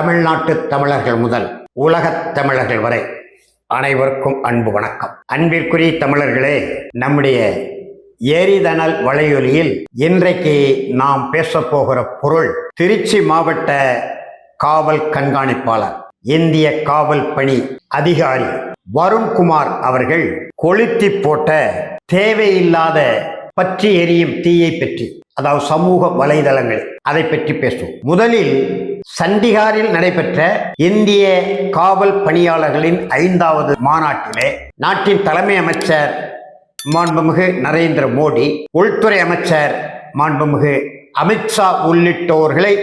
தமிழ்நாட்டு தமிழர்கள் முதல் உலகத் தமிழர்கள் வரை அனைவருக்கும் அன்பு வணக்கம். அன்பிற்குரிய தமிழர்களே நம்முடைய ஏரிதனல் வலையொலியில் இன்றைக்கு நாம் பேசப்போகிற பொருள் திருச்சி மாவட்ட காவல் கண்காணிப்பாளர் இந்திய காவல் பணி அதிகாரி வருண்குமார் அவர்கள் கொளுத்தி போட்ட தேவையில்லாத பற்றி எரியும் தீயை பற்றி அதாவது சமூக வலைதளங்கள் அதை பற்றி பேசுவோம். முதலில் சண்டிகாரில் நடைபெற்ற இந்திய காவல் பணியாளர்களின் ஐந்தாவது மாநாட்டிலே நாட்டின் தலைமை அமைச்சர் மாண்புமிகு நரேந்திர மோடி உள்துறை அமைச்சர் மாண்புமிகு அமித்ஷா உள்ளிட்டோர்களை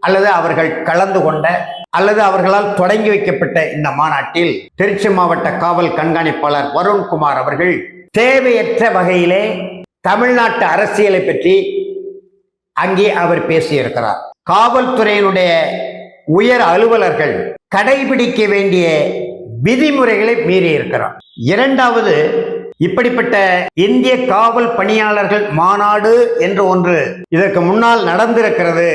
அல்லது அவர்கள் கலந்து கொண்ட அல்லது அவர்களால் தொடங்கி வைக்கப்பட்ட இந்த மாநாட்டில் திருச்சி மாவட்ட காவல் கண்காணிப்பாளர் வருண்குமார் அவர்கள் தேவையற்ற வகையிலே தமிழ்நாட்டு அரசியலை பற்றி அங்கே அவர் பேசியிருக்கிறார். காவல்துறையினுடைய உயர் அலுவலர்கள் கடைபிடிக்க வேண்டிய விதிமுறைகளை மீறி இருக்கிறார். இரண்டாவது இப்படிப்பட்ட இந்திய காவல் பணியாளர்கள் மாநாடு என்று ஒன்று இதற்கு முன்னால் நடந்திருக்கிறது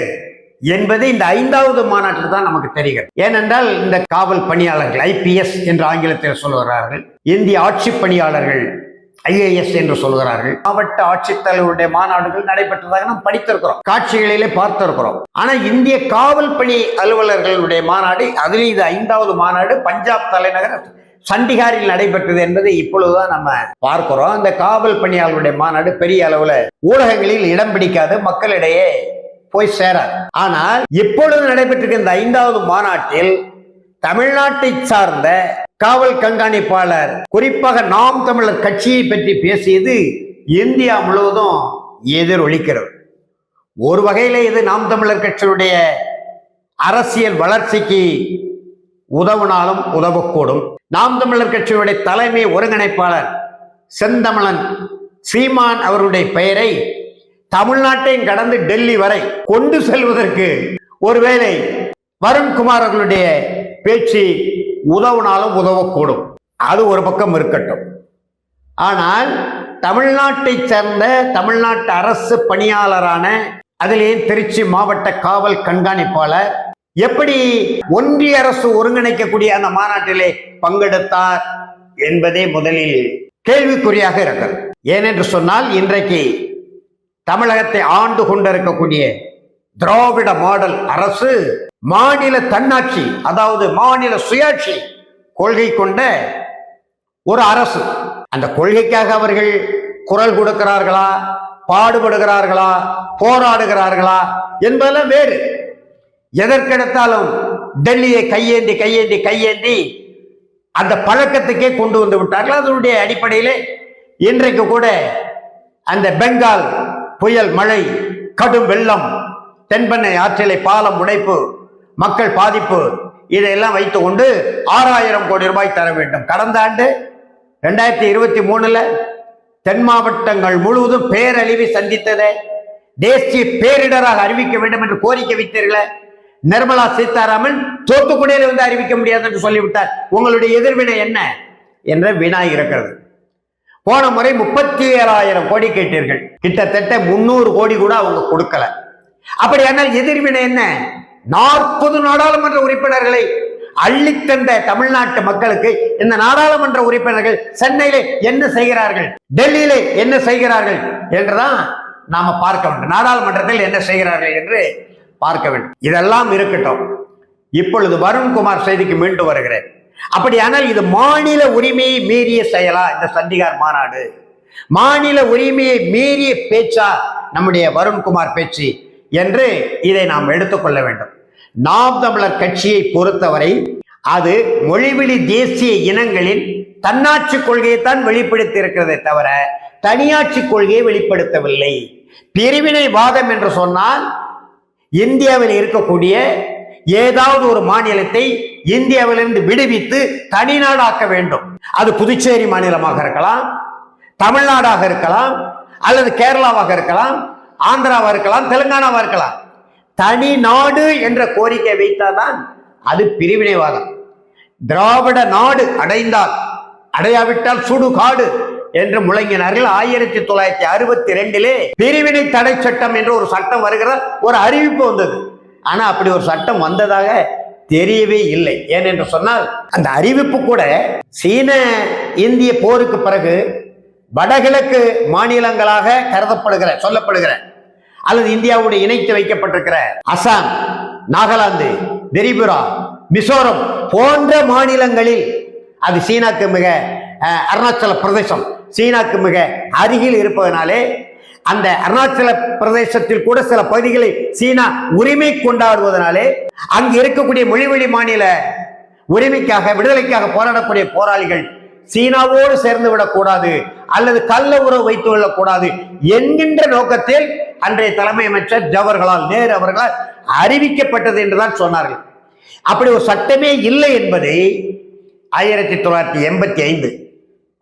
என்பது இந்த ஐந்தாவது மாநாட்டில் தான் நமக்கு தெரிகிறது. ஏனென்றால் இந்த காவல் பணியாளர்கள் ஐபிஎஸ் என்று ஆங்கிலத்தில் சொல்லுகிறார்கள் இந்திய ஆட்சி பணியாளர்கள் ஐஏஎஸ் என்று சொல்கிறார்கள். மாவட்ட ஆட்சித்தலைவருடைய மாநாடுகள் நடைபெற்றதாக நாம் படித்திருக்கிறோம். காட்சிகளிலே பார்த்திருக்கிறோம். ஆனா இந்திய காவல் பணி அலுவலர்களுடைய மாநாடு அதில் இது ஐந்தாவது மாநாடு. பஞ்சாப் தலைநகர் சண்டிகாரில் நடைபெற்றது என்பதை இப்பொழுதுதான் நம்ம பார்க்கிறோம். அந்த காவல் பணியாளருடைய மாநாடு பெரிய அளவுல ஊடகங்களில் இடம் பிடிக்காது மக்களிடையே போய் சேராது. ஆனால் இப்பொழுது நடைபெற்றிருக்க இந்த ஐந்தாவது மாநாட்டில் தமிழ்நாட்டை சார்ந்த காவல் கண்காணிப்பாளர் குறிப்பாக நாம் தமிழர் கட்சியை பற்றி பேசியது இந்தியா முழுவதும் எதிரொலிக்கிறது. ஒரு வகையில் இது நாம் தமிழர் கட்சியுடைய அரசியல் வளர்ச்சிக்கு உதவினாலும் உதவக்கூடும். நாம் தமிழர் கட்சியுடைய தலைமை ஒருங்கிணைப்பாளர் செந்தமிழன் சீமான் அவருடைய பெயரை தமிழ்நாட்டையும் கடந்து டெல்லி வரை கொண்டு செல்வதற்கு ஒருவேளை வருண்குமார் அவர்களுடைய பேச்சு உதவினாலும் உதவக்கூடும். அது ஒரு பக்கம் இருக்கட்டும். ஆனால் தமிழ்நாட்டை சேர்ந்த தமிழ்நாட்டு அரசு பணியாளரான அதிலே திருச்சி மாவட்ட காவல் கண்காணிப்பாளர் எப்படி ஒன்றிய அரசு ஒருங்கிணைக்கக்கூடிய அந்த மாநாட்டிலே பங்கெடுத்தார் என்பதே முதலில் கேள்விக்குறியாக இருக்கிறது. ஏனென்று சொன்னால் இன்றைக்கு தமிழகத்தை ஆண்டு கொண்டிருக்கக்கூடிய திராவிட மாடல் அரசு மாநில தன்னாட்சி அதாவது மாநில சுயாட்சி கொள்கை கொண்ட ஒரு அரசு. அந்த கொள்கைக்காக அவர்கள் குரல் கொடுக்கிறார்களா பாடுபடுகிறார்களா போராடுகிறார்களா என்பதெல்லாம் வேறு. எதற்கெடுத்தாலும் டெல்லியை கையேந்தி கையேந்தி கையேந்தி அந்த பழக்கத்துக்கே கொண்டு வந்து விட்டார்கள். அதனுடைய அடிப்படையிலே இன்றைக்கு கூட அந்த பெங்கால் புயல் மழை கடும் வெள்ளம் தென்பெண்ணை ஆற்றிலை பாலம் உடைப்பு மக்கள் பாதிப்பு இதையெல்லாம் வைத்துக்கொண்டு ஆறாயிரம் கோடி ரூபாய் தர வேண்டும். கடந்த ஆண்டு ரெண்டாயிரத்தி இருபத்தி மூணுல தென் மாவட்டங்கள் முழுவதும் பேரழிவை சந்தித்ததை தேசிய பேரிடராக அறிவிக்க வேண்டும் என்று கோரிக்கை வைத்தீர்களே. நிர்மலா சீதாராமன் தூத்துக்குடியில் வந்து அறிவிக்க முடியாது என்று சொல்லிவிட்டார். உங்களுடைய எதிர்வினை என்ன? என்ற வினா இருக்கிறது. போன முறை முப்பத்தி ஏழாயிரம் கோடி கேட்டீர்கள். கிட்டத்தட்ட முன்னூறு கோடி கூட அவங்க கொடுக்கல. அப்படியானால் எதிர்வினை என்ன? நாற்பது நாடாளுமன்ற உறுப்பினர்களை அள்ளித்தந்த தமிழ்நாட்டு மக்களுக்கு இந்த நாடாளுமன்ற உறுப்பினர்கள் சென்னையிலே என்ன செய்கிறார்கள்? டெல்லியிலே என்ன செய்கிறார்கள் என்றுதான் நாம பார்க்க வேண்டும். நாடாளுமன்றத்தில் என்ன செய்கிறார்கள் என்று பார்க்க வேண்டும். இதெல்லாம் இருக்கட்டும். இப்பொழுது வருண்குமார் செய்திக்கு மீண்டு வருகிறேன். அப்படியானால் இது மாநில உரிமையை மீறிய செயலா? இந்த சண்டிகார் மாநாடு. மாநில உரிமையை மீறிய பேச்சா? நம்முடைய வருண்குமார் பேச்சு. என்று இதை நாம் எடுத்துக்கொள்ள வேண்டும். நாம் தமிழர் கட்சியை பொறுத்தவரை அது மொழிவெளி தேசிய இனங்களின் தன்னாட்சி கொள்கையைத்தான் வெளிப்படுத்தி இருக்கிறதே தவிர தனியாட்சி கொள்கையை வெளிப்படுத்தவில்லை. பிரிவினைவாதம் என்று சொன்னால் இந்தியாவில் இருக்கக்கூடிய ஏதாவது ஒரு மாநிலத்தை இந்தியாவிலிருந்து விடுவித்து தனிநாடாக்க வேண்டும். அது புதுச்சேரி மாநிலமாக இருக்கலாம் தமிழ்நாடாக இருக்கலாம் அல்லது கேரளாவாக இருக்கலாம் ஆந்திராவா இருக்கலாம் தெலுங்கானாவா இருக்கலாம். தனி நாடு என்ற கோரிக்கை வைத்தால்தான் அது பிரிவினைவாதம். திராவிட நாடு அடைந்தால் அடையாவிட்டால் சுடு காடு என்று முழங்கினார்கள் ஆயிரத்தி தொள்ளாயிரத்தி அறுபத்தி ரெண்டிலே பிரிவினை தடை சட்டம் என்ற ஒரு சட்டம் வருகிற ஒரு அறிவிப்பு வந்தது. ஆனா அப்படி ஒரு சட்டம் வந்ததாக தெரியவே இல்லை. ஏனென்று சொன்னால் அந்த அறிவிப்பு கூட சீன இந்திய போருக்கு பிறகு வடகிழக்கு மாநிலங்களாக கருதப்படுகிற சொல்லப்படுகிற அல்லது இந்தியாவோடு இணைத்து வைக்கப்பட்டிருக்கிற அசாம் நாகாலாந்து திரிபுரா மிசோரம் போன்ற மாநிலங்களில் அது சீனாக்கு மிக அருணாச்சல பிரதேசம் சீனாக்கு மிக அருகில் இருப்பதனாலே அந்த அருணாச்சல பிரதேசத்தில் கூட சில பகுதிகளை சீனா உரிமை கொண்டாடுவதனாலே அங்கு இருக்கக்கூடிய மொழிவழி மாநில உரிமைக்காக விடுதலைக்காக போராடக்கூடிய போராளிகள் சீனாவோடு சேர்ந்து விடக்கூடாது அல்லது கள்ள உறவு வைத்து கொள்ளக்கூடாது என்கின்ற நோக்கத்தில் அன்றைய தலைமை அமைச்சர் ஜவஹர்லால் நேரு அவர்களால் அறிவிக்கப்பட்டது என்றுதான் சொன்னார்கள். அப்படி ஒரு சட்டமே இல்லை என்பதை ஆயிரத்தி தொள்ளாயிரத்தி எண்பத்தி ஐந்து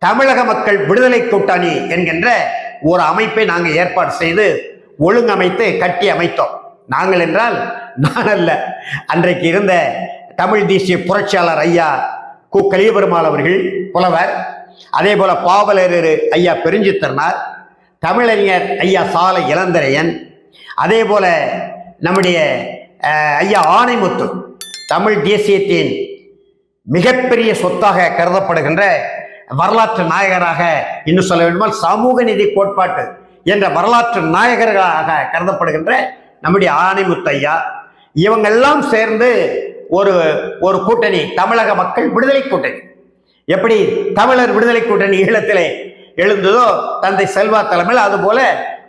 தமிழக மக்கள் விடுதலை கூட்டணி என்கின்ற ஒரு அமைப்பை நாங்கள் ஏற்பாடு செய்து ஒழுங்கமைத்து கட்டி அமைத்தோம். நாங்கள் என்றால் நான் அல்ல அன்றைக்கு இருந்த தமிழ் தேசிய புரட்சியாளர் ஐயா கு கலியபெருமாள் அவர்கள் புலவர். அதே போல பாவலரர் ஐயா பெருஞ்சித்தர்னார் தமிழறிஞர் ஐயா சாலை இளந்தரையன் அதே போல நம்முடைய ஐயா ஆணைமுத்து தமிழ் தேசியத்தின் மிகப்பெரிய சொத்தாக கருதப்படுகின்ற வரலாற்று நாயகராக இன்னும் சொல்ல வேண்டுமால் சமூக நிதி கோட்பாட்டு என்ற வரலாற்று நாயகர்களாக கருதப்படுகின்ற நம்முடைய ஆணைமுத்தையா இவங்கெல்லாம் சேர்ந்து ஒரு ஒரு கூட்டணி தமிழக மக்கள் விடுதலை கூட்டணி. எப்படி தமிழர் விடுதலை கூட்டணி ஈழத்திலே எழுந்ததோ தந்தை செல்வா தலைமையில் அதுபோல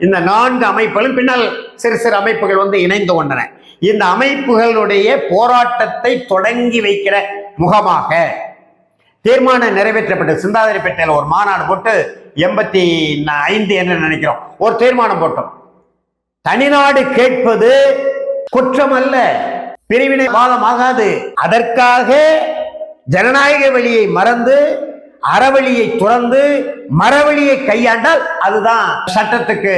இந்த நான்கு அமைப்புகளும் பின்னால் சிறு சிறு அமைப்புகள் வந்து இணைந்து கொண்டன. இந்த அமைப்புகளுடைய போராட்டத்தை தொடங்கி வைக்கிற முகமாக தீர்மானம் நிறைவேற்றப்பட்டு சிந்தாதிரிப்பேட்டையில் ஒரு மாநாடு போட்டு எண்பத்தி ஐந்து என்று நினைக்கிறோம்? ஒரு தீர்மானம் போட்டோம். தனிநாடு கேட்பது குற்றம் அல்ல. பிரிவினைவாதம் ஆகாது அதற்காக ஜனநாயக வழியை மறந்து அறவழியை துறந்து மரவழியை கையாண்டால் அதுதான் சட்டத்துக்கு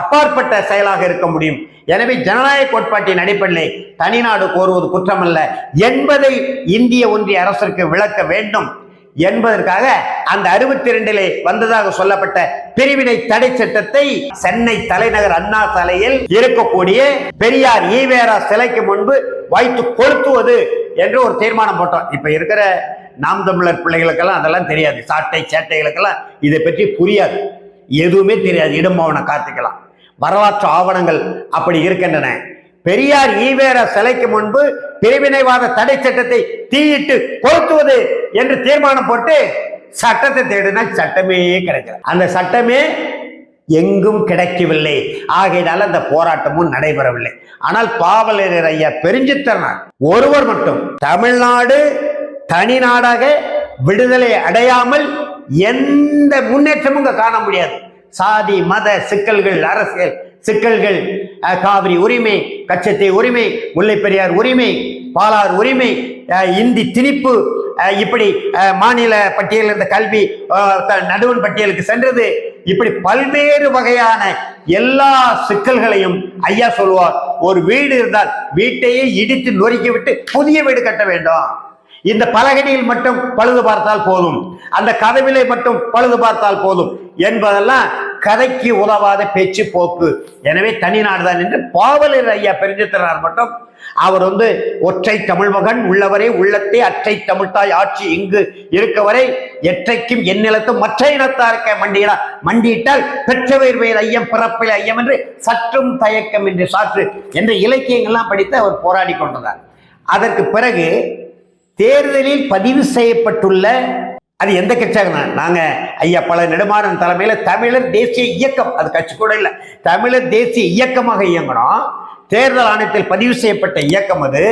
அப்பாற்பட்ட செயலாக இருக்க முடியும். எனவே ஜனநாயக கோட்பாட்டின் அடிப்படையில் தனிநாடு கோருவது குற்றமல்ல. என்பதை இந்திய ஒன்றிய அரசிற்கு விளக்க வேண்டும். என்பதற்காக அந்த அறுபத்தி ரெண்டிலே வந்ததாக சொல்லப்பட்ட பிரிவினை தடை சட்டத்தை சென்னை தலைநகர் அண்ணா சாலையில் இருக்கக்கூடிய பெரியார் ஈவேரா சிலைக்கு முன்பு வைத்து கொளுத்துவது என்று ஒரு தீர்மானம் போட்டோம். இப்ப இருக்கிற நாம் தமிழர் பிள்ளைகளுக்கெல்லாம் அதெல்லாம் தெரியாது. சாட்டை சேட்டைகளுக்கெல்லாம் இதை பற்றி புரியாது. எதுவுமே தெரியாது. இடம் அவனை காத்துக்கலாம். வரலாற்று ஆவணங்கள் அப்படி இருக்கின்றன. பெரியார் ஈவேர சிலைக்கு முன்பு பிரிவினைவாத தடை சட்டத்தை தீயிட்டு கொளுத்துவது என்று தீர்மானம் போட்டு சட்டத்தை தேடினா சட்டமே கிடைக்கல. அந்த சட்டமே எங்கும் கிடைக்கவில்லை. ஆகையினால் அந்த போராட்டமும் நடைபெறவில்லை. ஆனால் பாவலர் ஐயா பெருஞ்சித்தனார் ஒருவர் மட்டும் தமிழ்நாடு தனி நாடாக விடுதலை அடையாமல் எந்த முன்னேற்றமும் காண முடியாது. சாதி மத சிக்கல்கள் அரசியல் சிக்கல்கள் காவிரி உரிமை கச்சத்தை உரிமை முல்லை பெரியார் உரிமை பாலார் உரிமை இந்தி திணிப்பு இப்படி மாநில பட்டியலில் இருந்த கல்வி நடுவன் பட்டியலுக்கு சென்றது. இப்படி பல்வேறு வகையான எல்லா சிக்கல்களையும் ஐயா சொல்லுவார். ஒரு வீடு இருந்தால் வீட்டையே இடித்து நொறுக்கி விட்டு புதிய வீடு கட்ட வேண்டும். இந்த பலகடியில் மட்டும் பழுது பார்த்தால் போதும். அந்த கதவிலை மட்டும் பழுது பார்த்தால் போதும். என்பதெல்லாம் கதைக்கு உதவாத பேச்சு போக்கு. எனவே தனிநாடு தான் என்று பாவலர் ஐயா பெருஞ்சித்திரனார் மட்டும் அவர் வந்து ஒற்றை தமிழ் மகன் உள்ளவரே உள்ளத்தே அற்றை தமிழ்தாய் ஆட்சி இங்கு இருக்கவரை எற்றைக்கும் எந்நிலத்தும் மற்ற இனத்தாருக்க மண்டியிடா மண்டியிட்டால் பெற்றவர் பெயர் ஐயம் பிறப்பில் ஐயம் என்று சற்றும் தயக்கம் என்று சாற்று என்ற இலக்கியங்கள்லாம் படித்து அவர் போராடி கொண்டதார். அதற்கு பிறகு தேர்தலில் பதிவு செய்யப்பட்டுள்ள அது எந்த கட்சியாக நாங்கள் ஐயா பல நெடுமாறன் தலைமையில் தமிழர் தேசிய இயக்கம். அது கட்சி கூட இல்லை. தமிழர் தேசிய இயக்கமாக இயங்கணும். தேர்தல் ஆணையத்தில் பதிவு செய்யப்பட்ட இயக்கம் அது.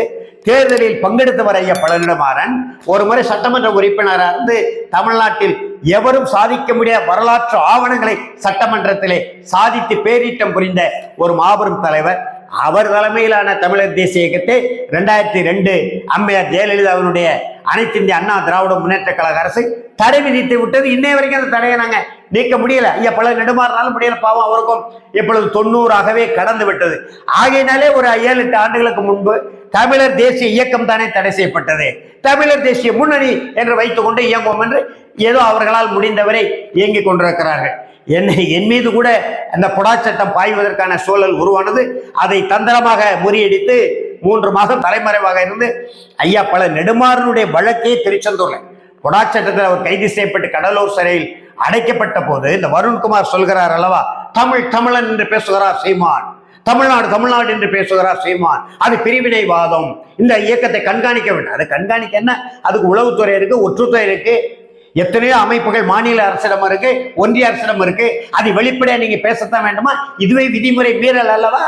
தேர்தலில் பங்கெடுத்தவர் ஐயா பல நெடுமாறன். ஒரு முறை சட்டமன்ற உறுப்பினராக இருந்து தமிழ்நாட்டில் எவரும் சாதிக்க முடியாத வரலாற்று ஆவணங்களை சட்டமன்றத்திலே சாதித்து பேரிட்டம் புரிந்த ஒரு மாபெரும் தலைவர். அவர் தலைமையிலான தமிழர் தேசிய இயக்கத்தை ரெண்டாயிரத்தி ரெண்டு அம்மையார் ஜெயலலிதாவினுடைய அனைத்து இந்திய அண்ணா திராவிட முன்னேற்ற கழக அரசு தடை விதித்து விட்டது. இன்னை வரைக்கும் அந்த தடையை நாங்கள் நீக்க முடியல. ஐயா பல நெடுமாறினாலும் முடியல. பாவம் அவருக்கும் இப்பொழுது தொண்ணூறாகவே கடந்து விட்டது. ஆகையினாலே ஒரு ஏழு எட்டு ஆண்டுகளுக்கு முன்பு தமிழர் தேசிய இயக்கம் தானே தடை செய்யப்பட்டது. தமிழர் தேசிய முன்னணி என்று வைத்துக்கொண்டு இயங்குவோம் என்று ஏதோ அவர்களால் முடிந்தவரை இயங்கிக் கொண்டிருக்கிறார்கள். என்னை என் மீது கூட அந்த புடாச்சட்டம் பாய்வதற்கான சூழல் உருவானது. அதை தந்திரமாக முறியடித்து மூன்று மாதம் தலைமறைவாக இருந்து ஐயா பல நெடுமாறனுடைய வழக்கே திருச்செந்தூர்ல. புடாச்சட்டத்தில் அவர் கைது செய்யப்பட்டு கடலூர் சிறையில் அடைக்கப்பட்ட போது இந்த வருண்குமார் சொல்கிறார் அல்லவா? தமிழ் தமிழன் என்று பேசுகிறார் சீமான். தமிழ்நாடு தமிழ்நாடு என்று பேசுகிறார் சீமான். அது பிரிவினைவாதம். இந்த இயக்கத்தை கண்காணிக்க வேண்டும். அதை கண்காணிக்க என்ன? அதுக்கு உளவுத்துறை இருக்கு ஒற்றுத்துறை இருக்கு. எத்தனையோ அமைப்புகள் மாநில அரசிடம் இருக்கு ஒன்றிய அரசிடம் இருக்கு. அது வெளிப்படையா நீங்க பேசத்தான் வேண்டுமா? இதுவே விதிமுறை மீறல் அல்லவா?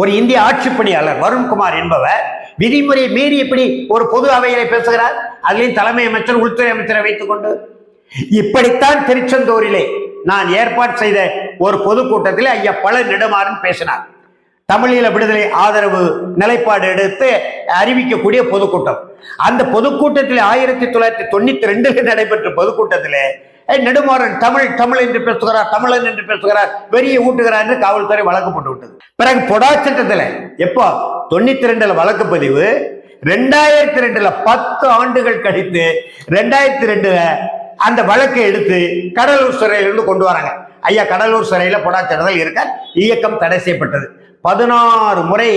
ஒரு இந்திய ஆட்சி பணியாளர் வருண்குமார் என்பவர் விதிமுறை மீறி எப்படி ஒரு பொது அவையில பேசுகிறார்? அதுலேயும் தலைமை அமைச்சர் உள்துறை அமைச்சரை வைத்துக் கொண்டு இப்படித்தான் திருச்செந்தூரிலே நான் ஏற்பாடு செய்த ஒரு பொதுக்கூட்டத்தில் ஐயா பல நெடுமாறன் பேசினார். தமிழீழ விடுதலை ஆதரவு நிலைப்பாடு எடுத்து அறிவிக்கக்கூடிய பொதுக்கூட்டம். அந்த பொதுக்கூட்டத்தில் ஆயிரத்தி தொள்ளாயிரத்தி தொண்ணூத்தி ரெண்டுல நடைபெற்ற பொதுக்கூட்டத்திலே நெடுமாறன் தமிழ் தமிழ் என்று பேசுகிறார் தமிழன் என்று பேசுகிறார் வெறியை ஊட்டுகிறார் என்று காவல்துறை வழக்கு போட்டு விட்டது. பிறகு பொடா சட்டத்தில் எப்போ? தொண்ணூத்தி ரெண்டுல வழக்கு பதிவு ரெண்டாயிரத்தி ரெண்டுல பத்து ஆண்டுகள் கழித்து ரெண்டாயிரத்தி ரெண்டுல அந்த வழக்கை எடுத்து கடலூர் சிறையிலிருந்து கொண்டு வராங்க. ஐயா கடலூர் சிறையில பொடாச்சட்டத்தில் இருக்க இயக்கம் தடை செய்யப்பட்டது. பதினாறு முறை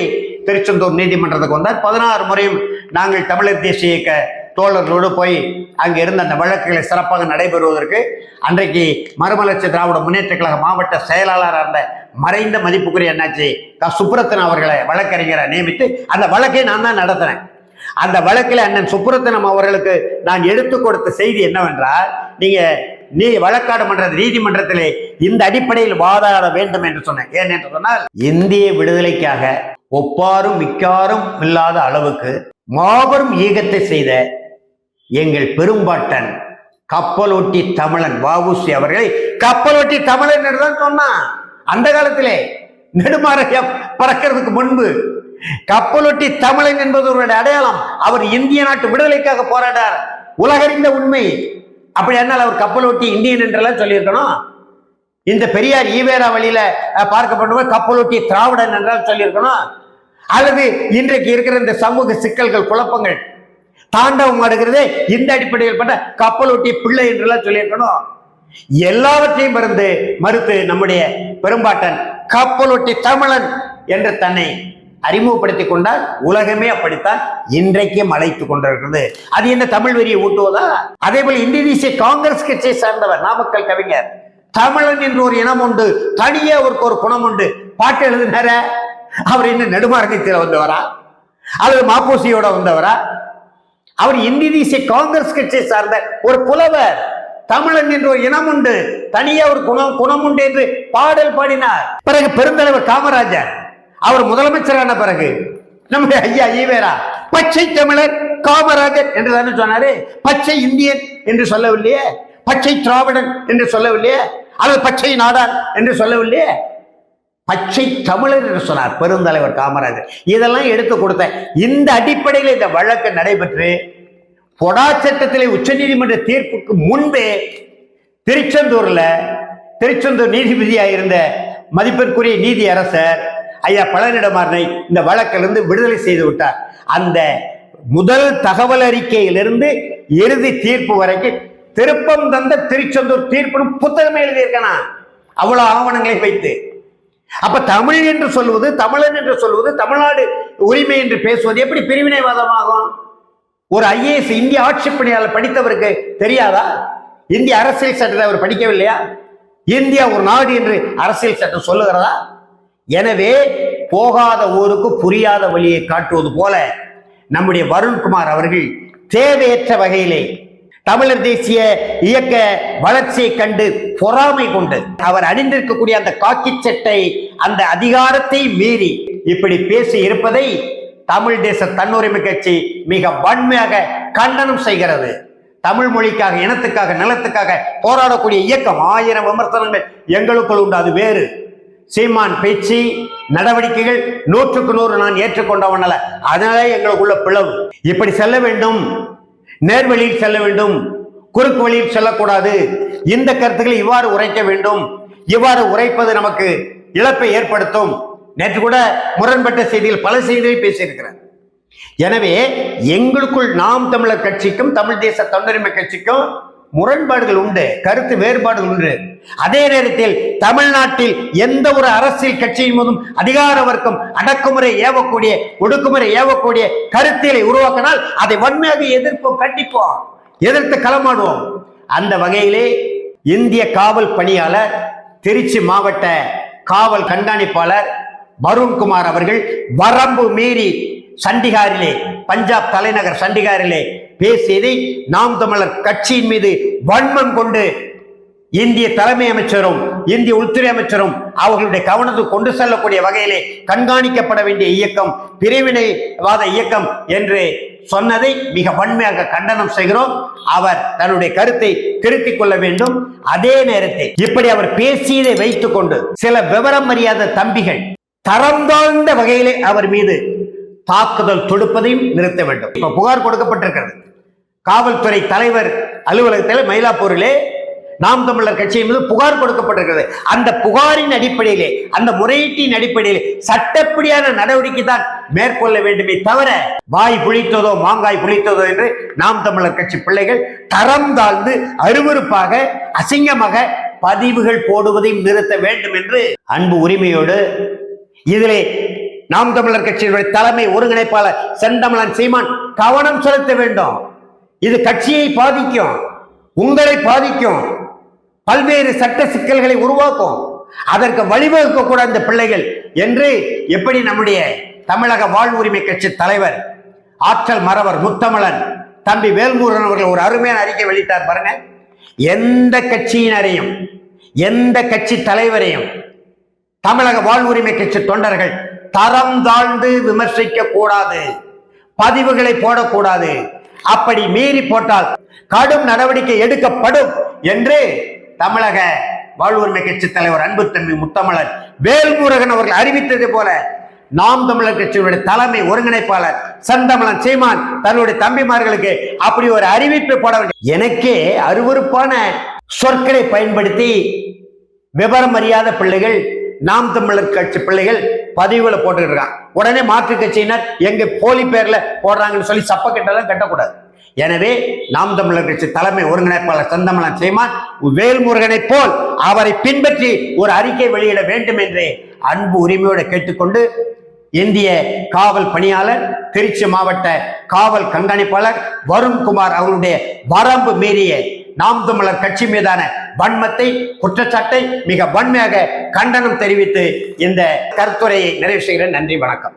திருச்செந்தூர் நீதிமன்றத்துக்கு வந்தார். பதினாறு முறையும் நாங்கள் தமிழர் தேசிய இயக்க தோழர்களோடு போய் அங்கே இருந்த அந்த வழக்குகளை சிறப்பாக நடைபெறுவதற்கு அன்றைக்கு மறுமலர்ச்சி திராவிட முன்னேற்ற கழக மாவட்ட செயலாளராக இருந்த மறைந்த மதிப்புக்குரிய அண்ணாச்சி க. அவர்களை வழக்கறிஞரை நியமித்து அந்த வழக்கை நான் தான் நடத்தினேன். அந்த வழக்கில் அண்ணன் சுப்ரத்தனம் அவர்களுக்கு நான் எடுத்து கொடுத்த செய்தி என்னவென்றால் நீங்கள் நீ வழக்காடு மன்ற நீதிமன்றத்திலே இந்த அடிப்படையில் வாதாட வேண்டும் என்று சொன்னேன். ஏன் என்று சொன்னால் இந்திய விடுதலைக்காக ஒப்பாரும் மிக்காரும் இல்லாத அளவுக்கு மாபெரும் ஈகத்தை செய்த எங்கள் பெரும்பாட்டன் கப்பலோட்டி தமிழன் வாவுசி அவர்களை கப்பலோட்டி தமிழன் என்று தான் சொன்னான். அந்த காலத்திலே நெடுமாறையம் பறக்கிறதுக்கு முன்பு கப்பலொட்டி தமிழன் என்பது ஒரு அடையாளம் அவர் இந்திய நாட்டு விடுதலைக்காக போராடார் உலகறிந்த உண்மை. அப்படி என்னால் அவர் கப்பலோட்டி இந்தியன் என்றெல்லாம் சொல்லியிருக்கணும். இந்த பெரியார் ஈவேரா வழியில பார்க்கப்படும்போது கப்பலோட்டி திராவிடன் என்றால் சொல்லியிருக்கணும். அல்லது இன்றைக்கு இருக்கிற இந்த சமூக சிக்கல்கள் குழப்பங்கள் தாண்டவம் அடுகிறது இந்த அடிப்படையில் பட்ட கப்பலோட்டி பிள்ளை என்றெல்லாம் சொல்லியிருக்கணும். எல்லாவற்றையும் மருந்து மறுத்து நம்முடைய பெரும்பாட்டன் கப்பலொட்டி தமிழன் என்று தன்னை அறிமுகப்படுத்தி கொண்டால் உலகமே அப்படித்தான் இன்றைக்கும் மலைத்து கொண்டிருக்கிறது. அது என்ன தமிழ் வரியை ஊட்டுவதா? அதே போல இந்திய தேசிய காங்கிரஸ் கட்சியை சார்ந்தவர் நாமக்கல் கவிஞர். தமிழன் என்று ஒரு இனம் உண்டு தனியே அவருக்கு ஒரு குணம் உண்டு. பாட்டு எழுதினார அவர் என்ன நெடுமார்க்கத்தில் வந்தவரா? அல்லது மாப்பூசியோட வந்தவரா? அவர் இந்திய தேசிய காங்கிரஸ் கட்சியை சார்ந்த ஒரு புலவர். தமிழன் என்ற ஒரு இனம் உண்டு தனியே ஒரு குணம் குணம் உண்டு என்று பாடல் பாடினார். பிறகு பெருந்தலைவர் காமராஜர். அவர் முதலமைச்சரான பிறகு நம்முடைய ஐயா ஈவேரா பச்சை தமிழர் காமராஜர் என்று தானே சொன்னாரு? பச்சை இந்தியன் என்று சொல்லவில்லையே? பச்சை திராவிடன் என்று சொல்லவில்லையே? அல்லது பச்சை நாடார் என்று சொல்லவில்லையே? பச்சை தமிழர் என்று சொன்னார் பெருந்தலைவர் காமராஜர். இதெல்லாம் எடுத்து கொடுத்த இந்த அடிப்படையில் இந்த வழக்கு நடைபெற்று பொடா சட்டத்திலே உச்சநீதிமன்ற தீர்ப்புக்கு முன்பே திருச்செந்தூர்ல திருச்செந்தூர் நீதிபதியாக இருந்த மதிப்பிற்குரிய நீதி அரசர் ஐயா பழனிடமாறனை இந்த வழக்கிலிருந்து விடுதலை செய்து விட்டார். அந்த முதல் தகவல் அறிக்கையிலிருந்து இறுதி தீர்ப்பு வரைக்கும் திருப்பம் தந்த திருச்செந்தூர் தீர்ப்புன்னு புத்தகமே எழுதியிருக்கானா? அவ்வளவு ஆவணங்களை வைத்து. அப்ப தமிழ் என்று சொல்வது தமிழன் என்று சொல்வது தமிழ்நாடு உரிமை என்று பேசுவது எப்படி பிரிவினைவாதமாகும்? ஒரு ஐஏஎஸ் இந்திய ஆட்சிப்பணியாளர் படித்தவருக்கு தெரியாதா? இந்திய அரசியல் சட்டத்தை அவர் படிக்கவில்லையா? இந்தியா ஒரு நாடு என்று அரசியல் சட்டம் சொல்லுகிறதா? எனவே போகாத ஊருக்கு புரியாத வழியை காட்டுவது போல நம்முடைய வருண்குமார் அவர்கள் தேவையற்ற வகையிலே தமிழர் தேசிய இயக்க வளர்ச்சியை கண்டு பொறாமை கொண்டு அவர் அணிந்திருக்கக்கூடிய அந்த காக்கி சட்டை அந்த அதிகாரத்தை மீறி இப்படி பேசி இருப்பதை தமிழ் தேச தன்னுரிமை கட்சி மிக வன்மையாக கண்டனம் செய்கிறது. தமிழ் மொழிக்காக இனத்துக்காக நிலத்துக்காக போராடக்கூடிய இயக்கம் ஆயிரம் விமர்சனங்கள் எங்களுக்குள் உண்டு அது வேறு. சீமான் பேச்சு நடவடிக்கைகள் நூற்றுக்கு நூறு நான் ஏற்றுக்கொண்டவன் அல்ல. அதனாலே எங்களுக்குள்ள பிளவு. இப்படி செல்ல வேண்டும். நேர்வழியில் செல்ல வேண்டும். குறுக்கு வழியில் செல்லக்கூடாது. இந்த கருத்துக்களை இவ்வாறு உரைக்க வேண்டும். இவ்வாறு உரைப்பது நமக்கு இழப்பை ஏற்படுத்தும். நேற்று கூட முரண்பட்ட செய்தியில் பல செய்திகளை பேசியிருக்கிறேன் எனவே எங்களுக்குள் நாம் தமிழர் கட்சிக்கும் தமிழ் தேச தொண்டரிமை கட்சிக்கும் முரண்பாடுகள் உண்டு கருத்து வேறுபாடுகள் உண்டு. அதே நேரத்தில் தமிழ்நாட்டில் எந்த ஒரு அரசியல் கட்சியின் போதும் அதிகார வர்க்கம் அடக்குமுறை ஏவக்கூடிய ஒடுக்குமுறை ஏவக்கூடிய கருத்தியலை உருவாக்கினால் அதை வன்மையாக எதிர்ப்போம் கண்டிப்போம். எதிர்த்து களமாடுவோம். அந்த வகையிலே இந்திய காவல் பணியாளர் திருச்சி மாவட்ட காவல் கண்காணிப்பாளர் வருண்குமார் அவர்கள் வரம்பு மீறி சண்டிகாரிலே பஞ்சாப் தலைநகர் சண்டிகாரிலே பேசியதை நாம் தமிழர் கட்சியின் மீது வன்மம் கொண்டு இந்திய தலைமை அமைச்சரும் இந்திய உள்துறை அமைச்சரும் அவர்களுடைய கவனத்துக்கு கொண்டு செல்லக்கூடிய வகையிலே கண்காணிக்கப்பட வேண்டிய இயக்கம் பிரிவினைவாத இயக்கம் என்று சொன்னதை மிக வன்மையாக கண்டனம் செய்கிறோம். அவர் தன்னுடைய கருத்தை திருத்திக் கொள்ள வேண்டும். அதே நேரத்தில் இப்படி அவர் பேசியதை வைத்துக் கொண்டு சில விவரம் அறியாத தம்பிகள் தரம் தாழ்ந்த வகையிலே அவர் மீது தாக்குதல் தொடுப்பதையும் நிறுத்த வேண்டும். இப்ப புகார் கொடுக்கப்பட்டிருக்கிறது. காவல்துறை தலைவர் அலுவலகத்தில் மயிலாப்பூரிலே நாம் தமிழர் கட்சியின் மீது புகார் கொடுக்கப்பட்டிருக்கிறது. அந்த புகாரின் அடிப்படையிலே அந்த முறையீட்டின் அடிப்படையிலே சட்டப்படியான நடவடிக்கை தான் மேற்கொள்ள வேண்டுமே தவிர வாய் புளித்ததோ மாங்காய் புளித்ததோ என்று நாம் தமிழர் கட்சி பிள்ளைகள் தரம் தாழ்ந்து அருவருப்பாக அசிங்கமாக பதிவுகள் போடுவதையும் நிறுத்த வேண்டும் என்று அன்பு உரிமையோடு இதிலே நாம் தமிழர் கட்சியினுடைய தலைமை ஒருங்கிணைப்பாளர் செந்தமலன் சீமான் கவனம் செலுத்த வேண்டும். இது கட்சியை பாதிக்கும் உங்களை பாதிக்கும். பல்வேறு சட்ட சிக்கல்களை உருவாக்கும். அதற்கு வழிவகுக்க கூட இந்த பிள்ளைகள் என்று எப்படி நம்முடைய தமிழக வாழ்வுரிமை கட்சி தலைவர் ஆற்றல் மறவர் முத்தமிழன் தம்பி வேல்முருகன் அவர்கள் ஒரு அருமையான அறிக்கை வெளியிட்டார் பாருங்க. எந்த கட்சியினரையும் எந்த கட்சி தலைவரையும் தமிழக வாழ்வுரிமை கட்சி தொண்டர்கள் தரம் தாழ்ந்து விமர்சிக்க கூடாது. பதிவுகளை போடக்கூடாது அப்படி மீறி போட்டால் கடும் நடவடிக்கை எடுக்கப்படும் என்று தமிழக வாழ்வுரிமை கட்சி தலைவர் அன்பு தம்பி முத்தமிழர் வேல்முருகன் அவர்கள் அறிவித்தது போல நாம் தமிழர் கட்சியினுடைய தலைமை ஒருங்கிணைப்பாளர் சந்தமலன் சீமான் தன்னுடைய தம்பிமார்களுக்கு அப்படி ஒரு அறிவிப்பு போட வேண்டும். எனக்கே அருவருப்பான சொற்களை பயன்படுத்தி விவரம் அறியாத பிள்ளைகள் நாம் தமிழர் கட்சி பிள்ளைகள் பதிவுகளை போட்டுக்கிட்டு இருக்கான். உடனே மாற்று கட்சியினர் எங்க போலி பேர்ல போடுறாங்கன்னு சொல்லி சப்ப கட்டெல்லாம் கட்டக்கூடாது. எனவே நாம் தமிழர் கட்சி தலைமை ஒருங்கிணைப்பாளர் செந்தமலன் சீமான் வேல்முருகனை போல் அவரை பின்பற்றி ஒரு அறிக்கை வெளியிட வேண்டும் என்று அன்பு உரிமையோடு கேட்டுக்கொண்டு இந்திய காவல் பணியாளர் திருச்சி மாவட்ட காவல் கண்காணிப்பாளர் வருண்குமார் அவருடைய வரம்பு மீறிய நாம் தமிழர் கட்சி மீதான வன்மத்தை குற்றச்சாட்டை மிக வன்மையாக கண்டனம் தெரிவித்து இந்த கருத்துரையை நிறைவு செய்கிறேன். நன்றி வணக்கம்.